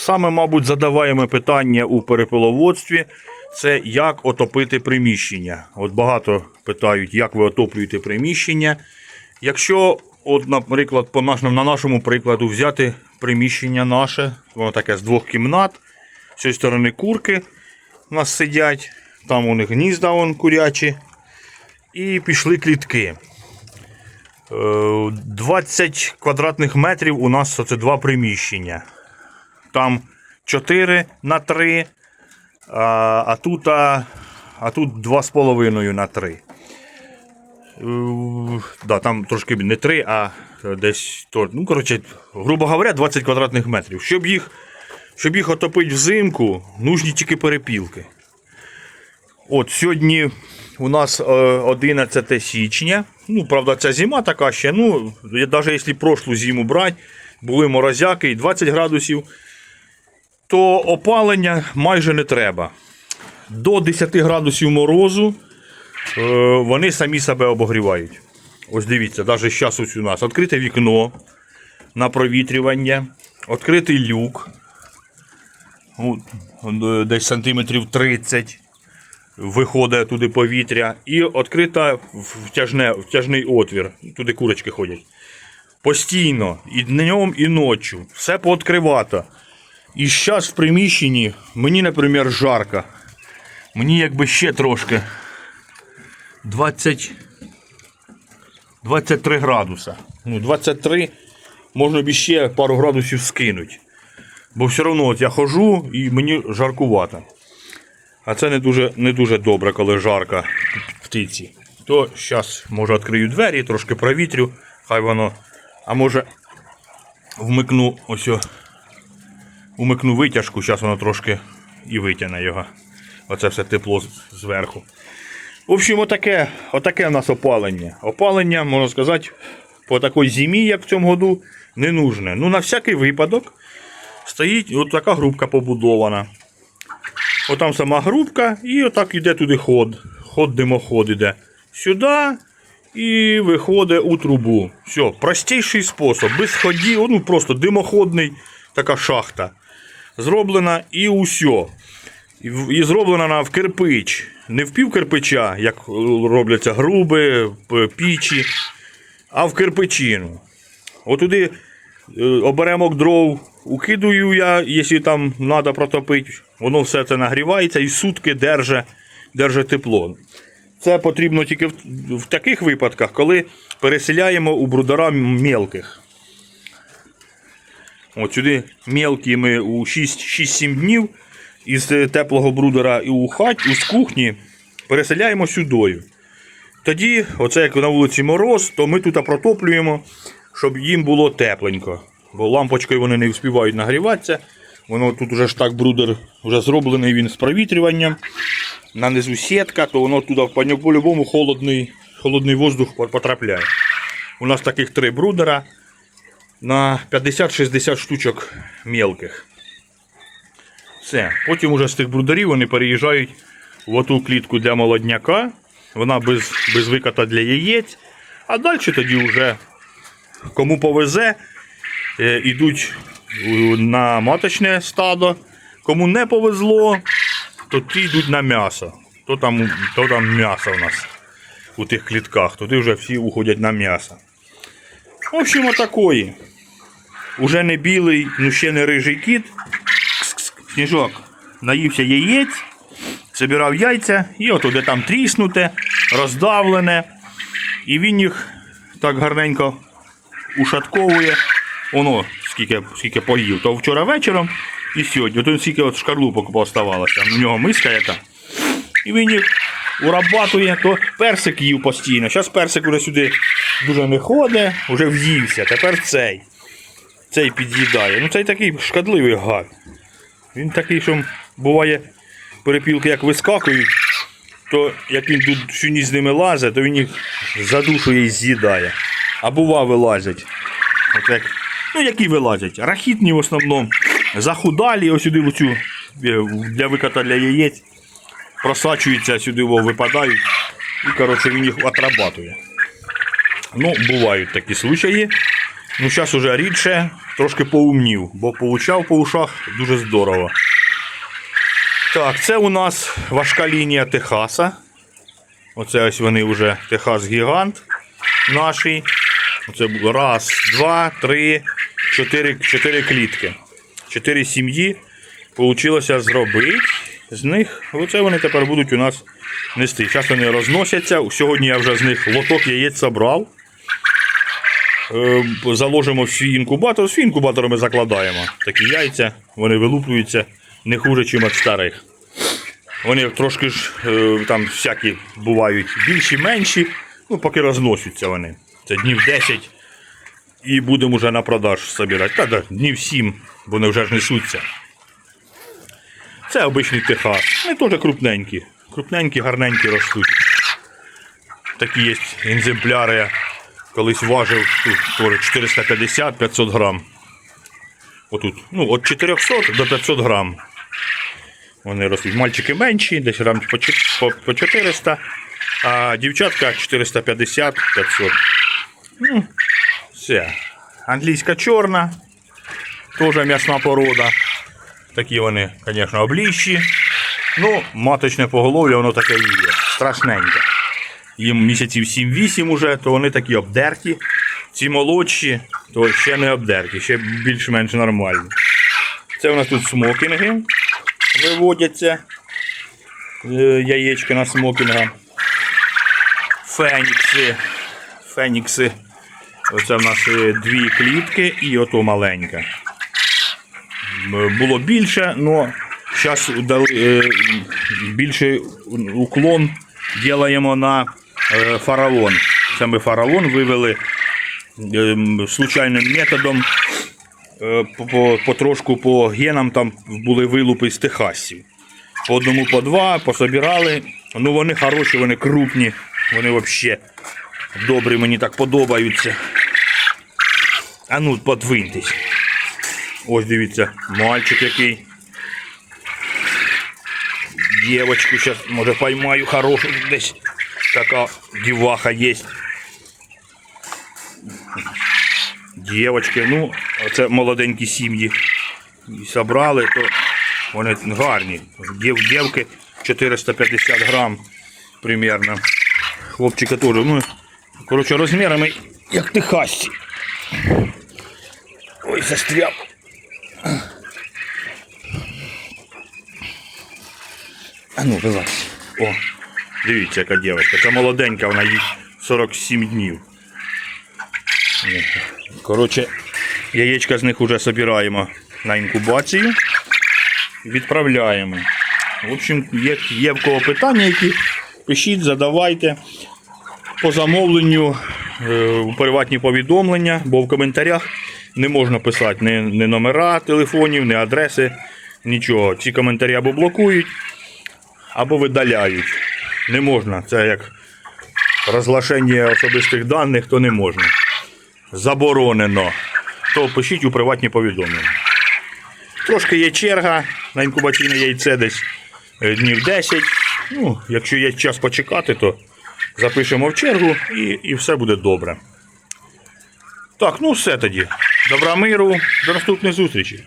Саме, мабуть, задаваємо питання у перепиловодстві це як отопити приміщення. От багато питають, як ви отоплюєте приміщення. Якщо, от, наприклад, по нашому, на нашому прикладу взяти приміщення наше, воно таке з двох кімнат, з цієї сторони курки у нас сидять, там у них гнізда вон, курячі, і пішли клітки. Е, 20 квадратних метрів у нас це два приміщення. Там 4 на 3, а, а тут, а, тут 2,5 на 3. Е, Да, там трошки не 3, а десь то. Ну, коротше, грубо говоря, 20 квадратних метрів. Щоб їх, щоб їх отопити взимку, нужні тільки перепілки. От сьогодні у нас е, 11 січня. Ну, правда, ця зима така ще. Ну, навіть якщо прошлу зиму брати, були морозяки і 20 градусів, то опалення майже не треба. До 10 градусів морозу е, вони самі себе обогрівають. Ось дивіться, навіть зараз ось у нас відкрите вікно на провітрювання, відкритий люк. Е, десь сантиметрів 30 виходить туди повітря, і відкрита втяжне, втяжний отвір, туди курочки ходять. Постійно, і днем, і ночі. Все пооткривато. І зараз в приміщенні мені, наприклад, жарко. Мені якби ще трошки 20, 23 градуса. Ну, 23 можна б ще пару градусів скинути. Бо все одно от я хожу і мені жаркувато. А це не дуже, не дуже добре, коли жарко птиці. То зараз, може, відкрию двері, трошки провітрю, хай воно. А може вмикну ось. Умикну витяжку, зараз воно трошки і витягне його. Оце все тепло зверху. В общем, отаке, отаке в нас опалення. Опалення, можна сказати, по такій зимі, як в цьому году, не нужне. Ну, на всякий випадок стоїть от така грубка побудована. Отам сама грубка, і отак іде туди ход. Ход димоход іде. Сюди і виходить у трубу. Все, простіший спосіб. Без ходів, ну просто димоходний така шахта. Зроблена і усе. І, зроблена вона в кирпич. Не в пів кирпича, як робляться груби, пічі, а в кирпичину. Отуди е, оберемок дров укидую я, якщо там треба протопити, воно все це нагрівається і сутки держить, держить тепло. Це потрібно тільки в, в таких випадках, коли переселяємо у брудера мелких. От сюди мелкі ми у 6-7 днів із е, теплого брудера і у хаті, з кухні переселяємо сюдою. Тоді, оце як на вулиці мороз, то ми тут протоплюємо, щоб їм було тепленько. Бо лампочкою вони не встигають нагріватися. Воно тут вже ж так брудер вже зроблений він з провітрюванням. На низу сітка, то воно туди по- по-любому холодний, холодний воздух потрапляє. У нас таких три брудера на 50-60 штучок мелких. Все. Потім уже з тих брудерів вони переїжджають в оту клітку для молодняка. Вона без, без виката для яєць. А далі тоді вже кому повезе, йдуть е, на маточне стадо. Кому не повезло, то ті йдуть на м'ясо. То там, то там м'ясо у нас у тих клітках. Туди вже всі уходять на м'ясо. В общем, отакої. Уже не білий, ну ще не рижий кіт. Сніжок наївся яєць, забирав яйця і от де там тріснуте, роздавлене. І він їх так гарненько ушатковує. Воно скільки, скільки поїв. То вчора вечором і сьогодні. То скільки от шкарлупок поставалося. У нього миска яка. І він їх урабатує, то персик їв постійно. Зараз персик уже сюди дуже не ходить, вже в'ївся. Тепер цей. Цей під'їдає. Ну цей такий шкадливий гад. Він такий, що буває, перепілки як вискакують, то як він тут всю ніч з ними лазить, то він їх задушує і з'їдає. А бува вилазять. От як, ну які вилазять? Рахітні в основному. Захудалі, ось сюди в оцю, е, для виката для яєць. Просачуються сюди, во, випадають. І коротше він їх отрабатує. Ну, бувають такі случаї. Ну, зараз уже рідше, трошки поумнів, бо получав по ушах дуже здорово. Так, це у нас важка лінія Техаса. Оце ось вони вже Техас Гігант наший. Оце раз, два, три, чотири, чотири клітки. Чотири сім'ї Получилося зробити. З них, оце вони тепер будуть у нас нести. Зараз вони розносяться. Сьогодні я вже з них лоток яєць забрав. Е, Заложимо в свій інкубатор. Свій інкубатор ми закладаємо. Такі яйця, вони вилуплюються не хуже, ніж від старих. Вони трошки ж е, там всякі бувають більші, менші, ну поки розносяться вони. Це днів 10 і будемо вже на продаж збирати. Та да, днів 7, вони вже ж несуться. Це обичний техас. Вони теж крупненькі. Крупненькі, гарненькі ростуть. Такі є екземпляри. Я колись важив 450-500 грам. Отут. Ну, від 400 до 500 грам. Вони ростуть. Мальчики менші, десь грам по 400, а дівчатка 450-500. Ну, все. Англійська чорна, теж м'ясна порода. Такі вони, звісно, обліщі. Ну, маточне поголов'я, воно таке і є. Страшненьке. Їм місяців 7-8 уже, то вони такі обдерті. Ці молодші, то ще не обдерті, ще більш-менш нормальні. Це у нас тут смокінги виводяться. Е, Яєчки на смокінга. Фенікси. Фенікси. Оце в нас е, дві клітки і ото маленька. Було більше, але зараз е, більший уклон робимо на е, фараон. Це ми фараон вивели ем, случайним методом. Е, по, по, потрошку по генам там були вилупи з техасів. По одному, по два, пособирали. Ну вони хороші, вони крупні, вони взагалі добрі, мені так подобаються. А ну, подвиньтесь. Ось дивіться, мальчик який. Дівочку зараз, може, поймаю хорошу десь. Така діваха є. Дівочки, ну, це молоденькі сім'ї. Собрали, то вони гарні. Дів, дівки 450 грам примерно. Хлопчика теж, ну, коротше, розмірами як техасці. Ой, застряв. А ну, вилазь. О, дивіться, яка дівчинка. Це молоденька, вона їй 47 днів. Коротше, яєчка з них вже збираємо на інкубацію. Відправляємо. В общем, є, є в кого питання, які пишіть, задавайте. По замовленню е, у приватні повідомлення, бо в коментарях не можна писати ні, ні номера телефонів, ні адреси, нічого. Ці коментарі або блокують, або видаляють. Не можна. Це як розглашення особистих даних, то не можна. Заборонено. То пишіть у приватні повідомлення. Трошки є черга на інкубаційне яйце десь е, днів 10. Ну, якщо є час почекати, то запишемо в чергу і, і все буде добре. Так, ну все тоді. Добра миру, до наступної зустрічі.